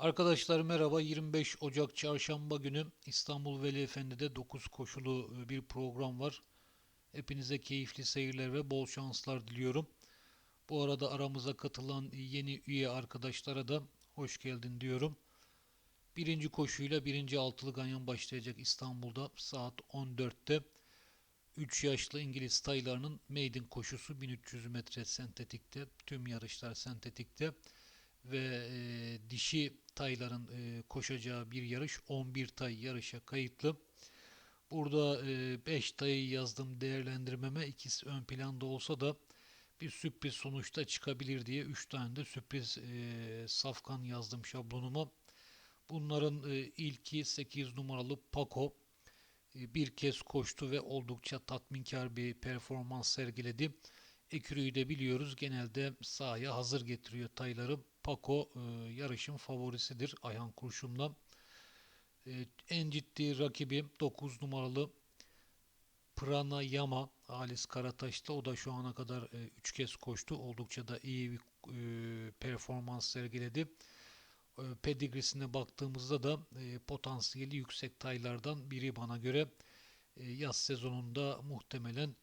Arkadaşlar merhaba. 25 Ocak Çarşamba günü İstanbul Veli Efendi'de 9 koşulu e, bir program var. Hepinize keyifli seyirler ve bol şanslar diliyorum. Bu arada aramıza katılan yeni üye arkadaşlara da hoş geldin diyorum. Birinci koşuyla birinci altılı ganyan başlayacak İstanbul'da saat 14'te. 3 yaşlı İngiliz taylarının maiden koşusu 1300 metre sentetikte. Tüm yarışlar sentetikte ve e, dişi tayların e, koşacağı bir yarış 11 tay yarışa kayıtlı. Burada 5 tayı yazdım değerlendirmeme ikisi ön planda olsa da bir sürpriz sonuçta çıkabilir diye 3 tane de sürpriz e, safkan yazdım şablonuma. Bunların e, ilki 8 numaralı Paco e, bir kez koştu ve oldukça tatminkar bir performans sergiledi. Ekürü'yü de biliyoruz genelde sahaya hazır getiriyor tayları. Paco e, yarışın favorisidir Ayhan Kurşun'la. E, en ciddi rakibi 9 numaralı Pranayama Halis Karataş'ta o da şu ana kadar 3 kez koştu. Oldukça da iyi bir e, performans sergiledi. E, pedigrisine baktığımızda da e, potansiyeli yüksek taylardan biri bana göre e, yaz sezonunda muhtemelen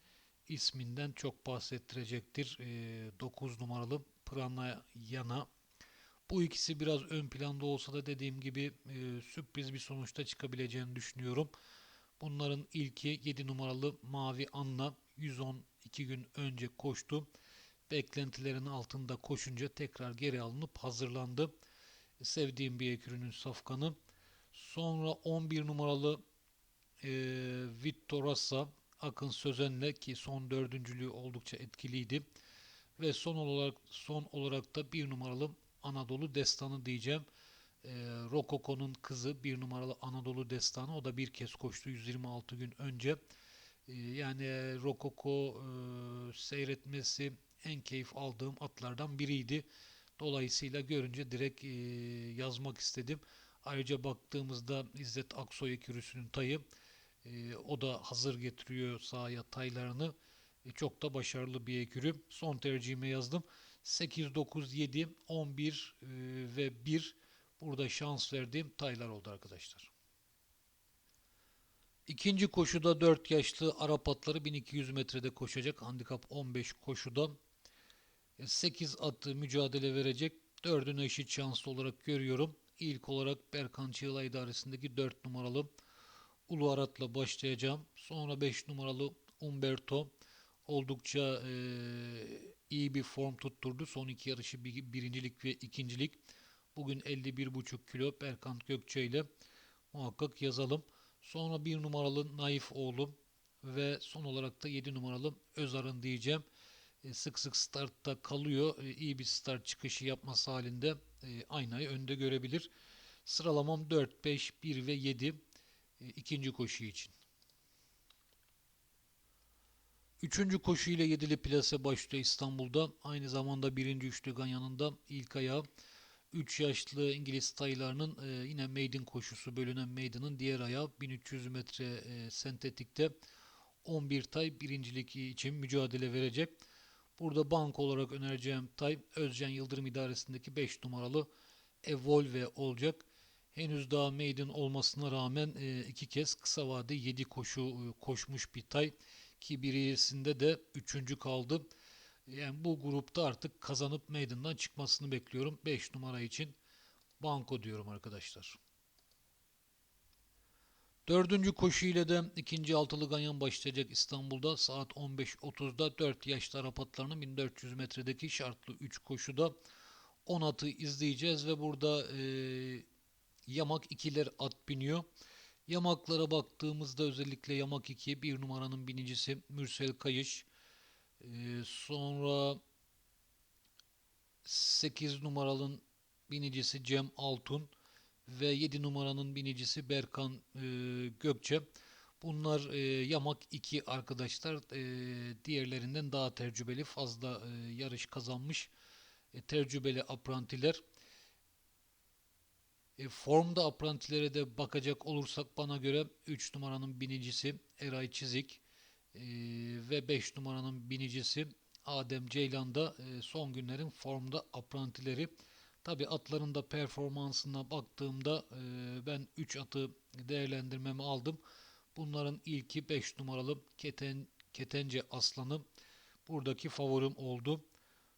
isminden çok bahsettirecektir. E, 9 numaralı Pranayana bu ikisi biraz ön planda olsa da dediğim gibi e, sürpriz bir sonuçta çıkabileceğini düşünüyorum. Bunların ilki 7 numaralı Mavi Anna 112 gün önce koştu. Beklentilerin altında koşunca tekrar geri alınıp hazırlandı. Sevdiğim bir ekürünün safkanı. Sonra 11 numaralı e, Vittorasa Akın Sözen'le ki son dördüncülüğü oldukça etkiliydi. Ve son olarak son olarak da bir numaralı Anadolu Destanı diyeceğim. E, Rokoko'nun kızı bir numaralı Anadolu Destanı. O da bir kez koştu 126 gün önce. E, yani Rokoko e, seyretmesi en keyif aldığım atlardan biriydi. Dolayısıyla görünce direkt e, yazmak istedim. Ayrıca baktığımızda İzzet Aksoy ekürüsünün tayı e, o da hazır getiriyor sahaya taylarını. E, çok da başarılı bir ekürü. Son tercihime yazdım. 8, 9, 7, 11 e, ve 1 burada şans verdiğim taylar oldu arkadaşlar. İkinci koşuda 4 yaşlı Arap atları 1200 metrede koşacak. Handikap 15 koşuda 8 atı mücadele verecek. 4'ünü eşit şanslı olarak görüyorum. İlk olarak Berkan Çığla idaresindeki 4 numaralı Ulu Arat'la başlayacağım. Sonra 5 numaralı Umberto oldukça e, iyi bir form tutturdu. Son iki yarışı bir, birincilik ve ikincilik. Bugün 51,5 kilo Berkant Gökçe ile muhakkak yazalım. Sonra bir numaralı Naif oğlum ve son olarak da 7 numaralı Özar'ın diyeceğim. E, sık sık startta kalıyor. E, iyi bir start çıkışı yapması halinde e, aynayı önde görebilir. Sıralamam 4, 5, 1 ve 7 e, ikinci koşu için. Üçüncü koşu ile yedili plase başlıyor İstanbul'da. Aynı zamanda birinci üçlü Ganyan'ın ilk ayağı 3 yaşlı İngiliz taylarının e, yine maiden koşusu bölünen maiden'ın diğer ayağı 1300 metre e, sentetikte 11 tay birincilik için mücadele verecek. Burada bank olarak önereceğim tay Özcan Yıldırım idaresindeki 5 numaralı Evolve olacak. Henüz daha maiden olmasına rağmen e, iki kez kısa vade 7 koşu e, koşmuş bir tay ki birisinde de üçüncü kaldı. Yani bu grupta artık kazanıp meydandan çıkmasını bekliyorum. 5 numara için banko diyorum arkadaşlar. Dördüncü koşu ile de ikinci altılı ganyan başlayacak İstanbul'da saat 15.30'da 4 yaşlı Arap atlarının 1400 metredeki şartlı 3 koşuda 10 atı izleyeceğiz ve burada e, yamak ikiler at biniyor. Yamaklara baktığımızda özellikle yamak 2 bir numaranın binicisi Mürsel Kayış. Ee, sonra 8 numaranın binicisi Cem Altun ve 7 numaranın binicisi Berkan e, Gökçe. Bunlar e, yamak 2 arkadaşlar. E, diğerlerinden daha tecrübeli, fazla e, yarış kazanmış e, tecrübeli aprantiler. E, formda aprantilere de bakacak olursak bana göre 3 numaranın binicisi Eray Çizik e, ve 5 numaranın binicisi Adem Ceylan da e, son günlerin formda aprantileri Tabi atların da performansına baktığımda e, ben 3 atı değerlendirmemi aldım. Bunların ilki 5 numaralı Keten, Ketence Aslanı. Buradaki favorim oldu.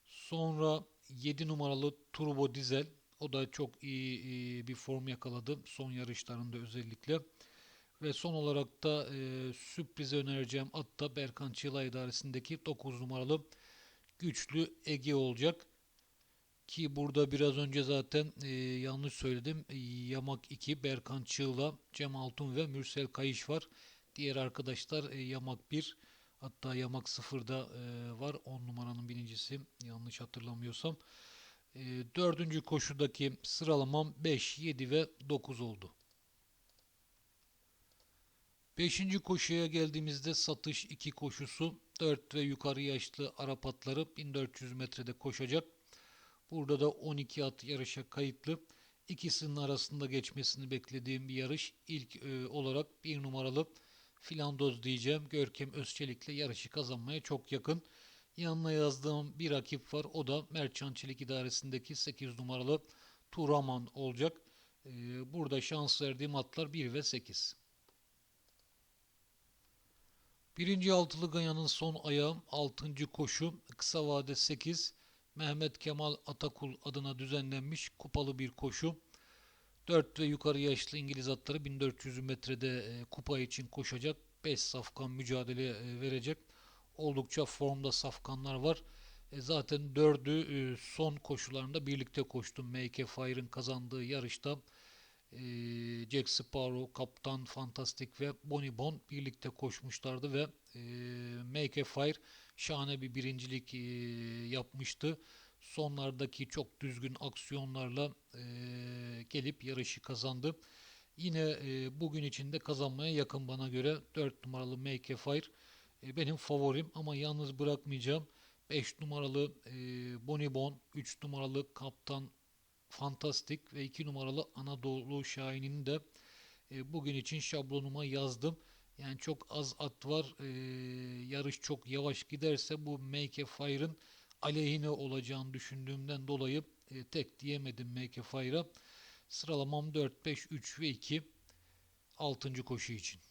Sonra 7 numaralı Turbo Dizel. O da çok iyi, bir form yakaladı. Son yarışlarında özellikle. Ve son olarak da e, sürprize önereceğim at da Berkan Çığlay idaresindeki 9 numaralı güçlü Ege olacak. Ki burada biraz önce zaten e, yanlış söyledim. Yamak 2, Berkan Çığla, Cem Altun ve Mürsel Kayış var. Diğer arkadaşlar e, Yamak 1, hatta Yamak 0'da e, var. 10 numaranın birincisi yanlış hatırlamıyorsam. E, dördüncü koşudaki sıralamam 5, 7 ve 9 oldu. Beşinci koşuya geldiğimizde satış 2 koşusu 4 ve yukarı yaşlı Arap atları 1400 metrede koşacak. Burada da 12 at yarışa kayıtlı. İkisinin arasında geçmesini beklediğim bir yarış. İlk e, olarak bir numaralı Filandoz diyeceğim. Görkem Özçelik'le yarışı kazanmaya çok yakın. Yanına yazdığım bir rakip var. O da Merçan Çelik İdaresi'ndeki 8 numaralı Turaman olacak. E, burada şans verdiğim atlar 1 ve 8. Birinci altılı Ganya'nın son ayağı 6. koşu kısa vade 8 Mehmet Kemal Atakul adına düzenlenmiş kupalı bir koşu. 4 ve yukarı yaşlı İngiliz atları 1400 metrede e, kupa için koşacak. 5 safkan mücadele e, verecek. Oldukça formda safkanlar var. E, zaten 4'ü son koşularında birlikte koştum. Make Fire'ın kazandığı yarışta Jack Sparrow, Kaptan Fantastic ve Bonnie Bon birlikte koşmuşlardı ve Make Fire şahane bir birincilik yapmıştı. Sonlardaki çok düzgün aksiyonlarla gelip yarışı kazandı. Yine bugün içinde kazanmaya yakın bana göre 4 numaralı Make Fire benim favorim ama yalnız bırakmayacağım. 5 numaralı Bonnie Bon, 3 numaralı Kaptan Fantastik ve 2 numaralı Anadolu Şahin'in de e, bugün için şablonuma yazdım. Yani çok az at var. E, yarış çok yavaş giderse bu Make a Fire'ın aleyhine olacağını düşündüğümden dolayı e, tek diyemedim Make a Fire'a. Sıralamam 4, 5, 3 ve 2 6. koşu için.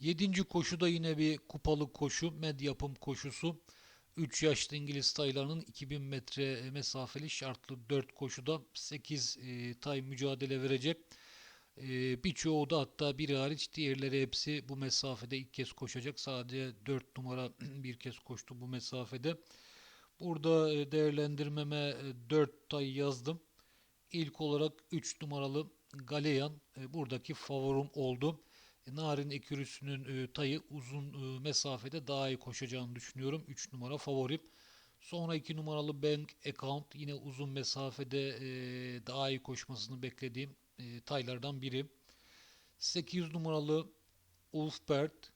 7. koşu da yine bir kupalı koşu, med yapım koşusu. 3 yaşlı İngiliz taylarının 2000 metre mesafeli şartlı 4 koşuda 8 e, tay mücadele verecek. E, birçoğu da hatta biri hariç diğerleri hepsi bu mesafede ilk kez koşacak. Sadece 4 numara bir kez koştu bu mesafede. Burada e, değerlendirmeme 4 e, tay yazdım. İlk olarak 3 numaralı Galeyan e, buradaki favorum oldu. Narin Ekürüsü'nün e, tayı uzun e, mesafede daha iyi koşacağını düşünüyorum. 3 numara favorim. Sonra 2 numaralı Bank Account yine uzun mesafede e, daha iyi koşmasını beklediğim e, taylardan biri. 8 numaralı Ulfbert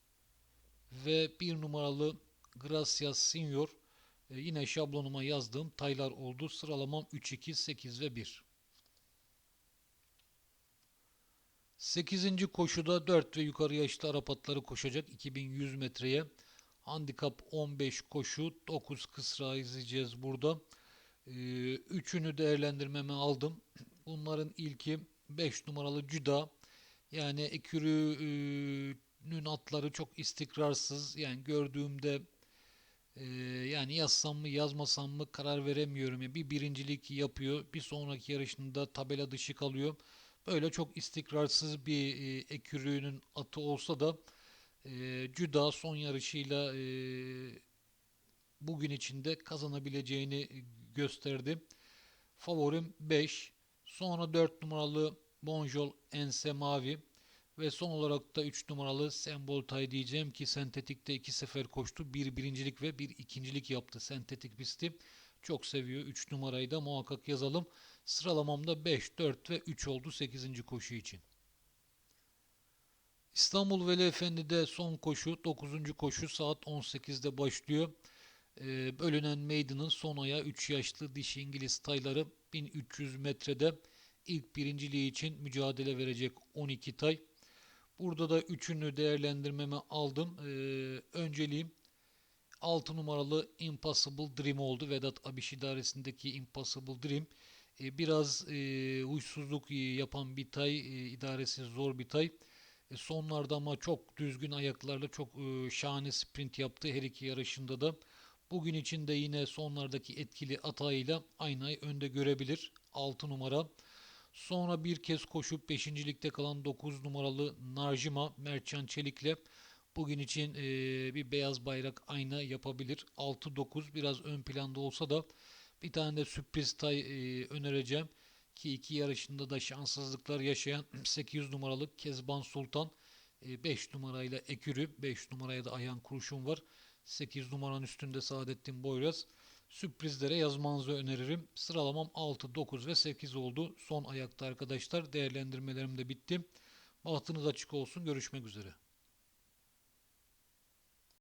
ve 1 numaralı Gracias Senior e, yine şablonuma yazdığım taylar oldu. Sıralamam 3, 2, 8 ve 1. 8. koşuda 4 ve yukarı yaşlı Arap atları koşacak 2100 metreye. Handikap 15 koşu 9 kısra izleyeceğiz burada. Ee, üçünü değerlendirmeme aldım. Bunların ilki 5 numaralı Cüda. Yani ekürünün atları çok istikrarsız. Yani gördüğümde e, yani yazsam mı yazmasam mı karar veremiyorum. Bir birincilik yapıyor. Bir sonraki yarışında tabela dışı kalıyor. Böyle çok istikrarsız bir e, ekürüğünün atı olsa da e, Cüda son yarışıyla e, bugün içinde kazanabileceğini gösterdi. Favorim 5. Sonra 4 numaralı Bonjol Ense Mavi. Ve son olarak da 3 numaralı Sembol Tay diyeceğim ki sentetikte 2 sefer koştu. Bir birincilik ve bir ikincilik yaptı sentetik pisti. Çok seviyor. 3 numarayı da muhakkak yazalım. Sıralamamda 5, 4 ve 3 oldu 8. koşu için. İstanbul Veli Efendi'de son koşu 9. koşu saat 18'de başlıyor. Ee, bölünen Maiden'ın son aya 3 yaşlı dişi İngiliz tayları 1300 metrede ilk birinciliği için mücadele verecek 12 tay. Burada da üçünü değerlendirmeme aldım. Ee, önceliğim 6 numaralı Impossible Dream oldu. Vedat Abiş idaresindeki Impossible Dream. E, biraz e, huysuzluk e, yapan bir tay. E, idaresi zor bir tay. E, sonlarda ama çok düzgün ayaklarla çok e, şahane sprint yaptı her iki yarışında da. Bugün için de yine sonlardaki etkili atağıyla aynayı önde görebilir. 6 numara. Sonra bir kez koşup 5. ligde kalan 9 numaralı Narjima Mertcan Çelik'le bugün için e, bir beyaz bayrak ayna yapabilir. 6-9 biraz ön planda olsa da bir tane de sürpriz tay e, önereceğim. Ki iki yarışında da şanssızlıklar yaşayan 800 numaralı Kezban Sultan 5 numarayla Ekürü 5 numaraya da Ayhan Kurşun var. 8 numaranın üstünde Saadettin Boyraz. Sürprizlere yazmanızı öneririm. Sıralamam 6, 9 ve 8 oldu. Son ayakta arkadaşlar. Değerlendirmelerim de bitti. Bahtınız açık olsun. Görüşmek üzere.